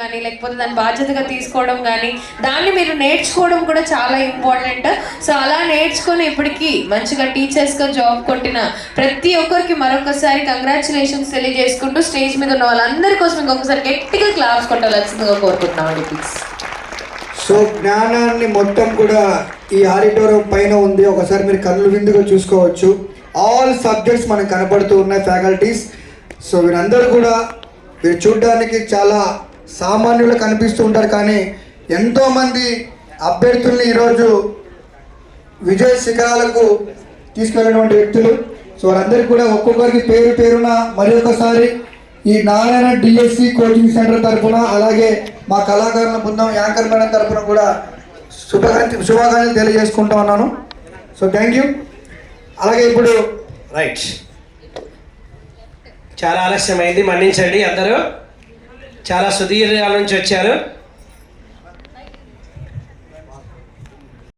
కానీ లేకపోతే దాని బాధ్యతగా తీసుకోవడం కానీ దాన్ని మీరు నేర్చుకోవడం కూడా చాలా ఇంపార్టెంట్. సో అలా నేర్చుకొని ఇప్పటికీ మంచిగా టీచర్స్గా జాబ్ కొట్టిన ప్రతి ఒక్కరికి మరొకసారి కంగ్రాచులేషన్స్ తెలియజేసుకుంటూ స్టేజ్ మీద ఉన్న వాళ్ళందరి కోసం ఇంకొకసారి గట్టిగా క్లాస్ కొట్టాల్సిందిగా కోరుకుంటున్నామండి ప్లీజ్ సో జ్ఞానాన్ని మొత్తం కూడా ఈ ఆడిటోరియం పైన ఉంది. ఒకసారి మీరు కళ్ళు విందుగా చూసుకోవచ్చు. ఆల్ సబ్జెక్ట్స్ మనకు కనపడుతూ ఉన్నాయి ఫ్యాకల్టీస్ సో వీరందరూ కూడా మీరు చూడడానికి చాలా సామాన్యులు కనిపిస్తూ ఉంటారు కానీ ఎంతోమంది అభ్యర్థుల్ని ఈరోజు విజయ శిఖరాలకు తీసుకెళ్ళినటువంటి వ్యక్తులు. సో వారందరికీ కూడా ఒక్కొక్కరికి పేరు పేరున మరి ఒకసారి ఈ నారాయణ డిఎస్సి కోచింగ్ సెంటర్ తరఫున అలాగే మా కళాకారుల బృందం యాంకర్ మేడం తరఫున కూడా శుభాకాంక్ష శుభాకాంక్షలు తెలియజేసుకుంటా ఉన్నాను. సో థ్యాంక్ యూ అలాగే ఇప్పుడు రైట్ చాలా ఆలస్యమైంది మన్నించండి అందరూ. చాలా సుదీర్ఘాల నుంచి వచ్చారు.